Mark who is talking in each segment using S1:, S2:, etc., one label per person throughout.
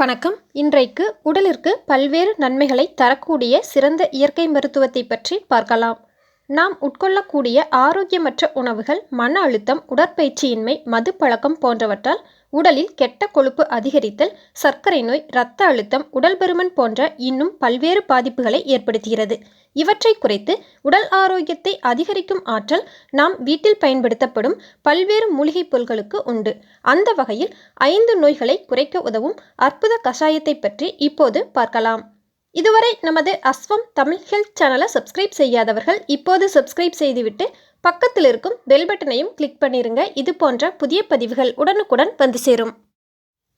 S1: வணக்கம். இன்றைக்கு உடலிற்கு பல்வேறு நன்மைகளை தரக்கூடிய சிறந்த இயற்கை மருத்துவத்தை பற்றி பார்க்கலாம். நாம் உட்கொள்ளக்கூடிய ஆரோக்கியமற்ற உணவுகள் மன அழுத்தம் உடற்பயிற்சியின்மை மது பழக்கம் போன்றவற்றால் உடலில் கெட்ட கொழுப்பு அதிகரித்தல் சர்க்கரை நோய் இரத்த அழுத்தம் உடல் பருமன் போன்ற இன்னும் பல்வேறு பாதிப்புகளை ஏற்படுத்துகிறது. இவற்றை குறைத்து உடல் ஆரோக்கியத்தை அதிகரிக்கும் ஆற்றல் நாம் வீட்டில் பயன்படுத்தப்படும் பல்வேறு மூலிகைப் பொருட்களுக்கு உண்டு. அந்த வகையில் ஐந்து நோய்களை குறைக்க உதவும் அற்புத கஷாயத்தை பற்றி இப்போது பார்க்கலாம். இதுவரை நமது அஸ்வம் தமிழ் ஹெல்த் சேனலை சப்ஸ்கிரைப் செய்யாதவர்கள் இப்போது சப்ஸ்கிரைப் செய்துவிட்டு பக்கத்தில் இருக்கும் பெல் பட்டனையும் கிளிக் பண்ணிருங்க. இது போன்ற புதிய பதிவுகள் உடனுக்குடன் வந்து சேரும்.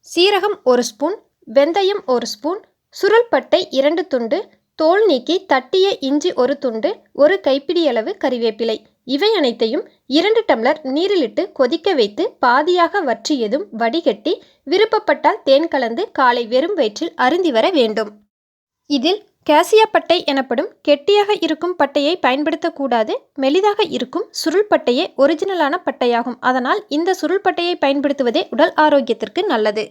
S1: சீரகம் ஒரு ஸ்பூன் வெந்தயம் ஒரு ஸ்பூன் சுருள்பட்டை இரண்டு துண்டு தோல் நீக்கி தட்டிய இஞ்சி ஒரு துண்டு ஒரு கைப்பிடியளவு கறிவேப்பிலை. இவை அனைத்தையும் இரண்டு டம்ளர் நீரிலிட்டு கொதிக்க வைத்து பாதியாக வற்றியதும் வடிகட்டி விருப்பப்பட்டால் தேன் கலந்து காலை வெறும் வயிற்றில் அருந்தி வர வேண்டும். இதில் கேசியா பட்டை எனப்படும் கெட்டியாக இருக்கும் பட்டையை பயன்படுத்தக்கூடாது மெலிதாக இருக்கும் சுருள் பட்டையே ஒரிஜினலான பட்டையாகும். அதனால் இந்த சுருள் பட்டையை பயன்படுத்துவதே உடல் ஆரோக்கியத்திற்கு நல்லது.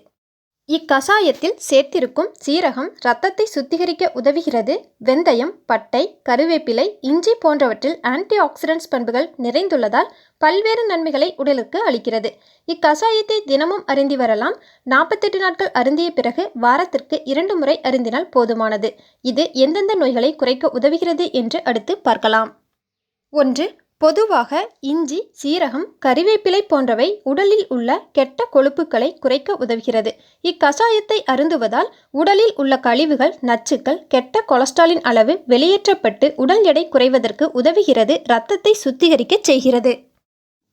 S1: இக்கசாயத்தில் சேர்த்திருக்கும் சீரகம் இரத்தத்தை சுத்திகரிக்க உதவுகிறது. வெந்தயம் பட்டை கருவேப்பிலை இஞ்சி போன்றவற்றில் ஆன்டி ஆக்சிடென்ட்ஸ் பண்புகள் நிறைந்துள்ளதால் பல்வேறு நன்மைகளை உடலுக்கு அளிக்கிறது. இக்கசாயத்தை தினமும் அருந்தி வரலாம். நாற்பத்தெட்டு நாட்கள் அருந்திய பிறகு வாரத்திற்கு இரண்டு முறை அருந்தினால் போதுமானது. இது எந்தெந்த நோய்களை குறைக்க உதவுகிறது என்று அடுத்து பார்க்கலாம். ஒன்று பொதுவாக இஞ்சி சீரகம் கறிவேப்பிலை போன்றவை உடலில் உள்ள கெட்ட கொழுப்புகளை குறைக்க உதவுகிறது. இக்கஷாயத்தை அருந்துவதால் உடலில் உள்ள கழிவுகள் நச்சுக்கள் கெட்ட கொலஸ்ட்ராலின் அளவு வெளியேற்றப்பட்டு உடல் எடை குறைவதற்கு உதவுகிறது இரத்தத்தை சுத்திகரிக்க செய்கிறது.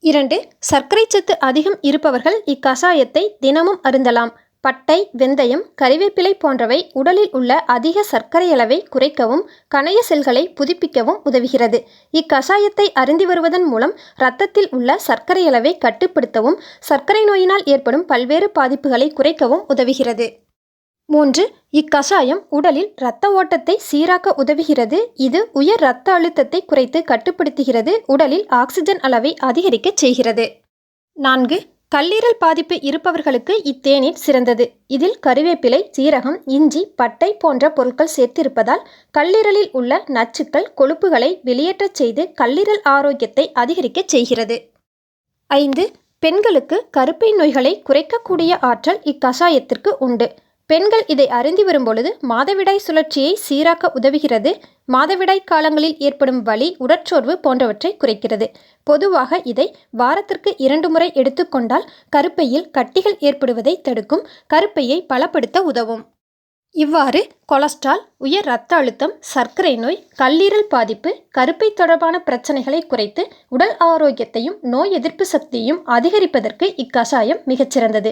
S1: இரண்டு சர்க்கரை சத்து அதிகம் இருப்பவர்கள் இக்கஷாயத்தை தினமும் அருந்தலாம். பட்டை வெந்தயம் கறிவேப்பிலை போன்றவை உடலில் உள்ள அதிக சர்க்கரை அளவை குறைக்கவும் கணைய செல்களை புதுப்பிக்கவும் உதவுகிறது. இக்கஷாயத்தை அருந்தி வருவதன் மூலம் இரத்தத்தில் உள்ள சர்க்கரை அளவை கட்டுப்படுத்தவும் சர்க்கரை நோயினால் ஏற்படும் பல்வேறு பாதிப்புகளை குறைக்கவும் உதவுகிறது. மூன்று இக்கஷாயம் உடலில் இரத்த ஓட்டத்தை சீராக்க உதவுகிறது. இது உயர் இரத்த அழுத்தத்தை குறைத்து கட்டுப்படுத்துகிறது. உடலில் ஆக்சிஜன் அளவை அதிகரிக்கச் செய்கிறது. நான்கு கல்லீரல் பாதிப்பு இருப்பவர்களுக்கு இத்தேநீர் சிறந்தது. இதில் கருவேப்பிலை சீரகம் இஞ்சி பட்டை போன்ற பொருட்கள் சேர்த்திருப்பதால் கல்லீரலில் உள்ள நச்சுக்கள் கொழுப்புகளை வெளியேற்றச் செய்து கல்லீரல் ஆரோக்கியத்தை அதிகரிக்கச் செய்கிறது. ஐந்து பெண்களுக்கு கருப்பை நோய்களை குறைக்கக்கூடிய ஆற்றல் இக்கஷாயத்திற்கு உண்டு. பெண்கள் இதை அறிந்து வரும்பொழுது மாதவிடாய் சுழற்சியை சீராக்க உதவுகிறது. மாதவிடாய் காலங்களில் ஏற்படும் வலி உடற்சோர்வு போன்றவற்றை குறைக்கிறது. பொதுவாக இதை வாரத்திற்கு இரண்டு முறை எடுத்துக்கொண்டால் கருப்பையில் கட்டிகள் ஏற்படுவதை தடுக்கும் கருப்பையை பலப்படுத்த உதவும். இவ்வாறு கொலஸ்ட்ரால் உயர் இரத்த அழுத்தம் சர்க்கரை நோய் கல்லீரல் பாதிப்பு கருப்பை தொடர்பான பிரச்சனைகளை குறைத்து உடல் ஆரோக்கியத்தையும் நோய் எதிர்ப்பு சக்தியையும் அதிகரிப்பதற்கு இக்கஷாயம் மிகச்சிறந்தது.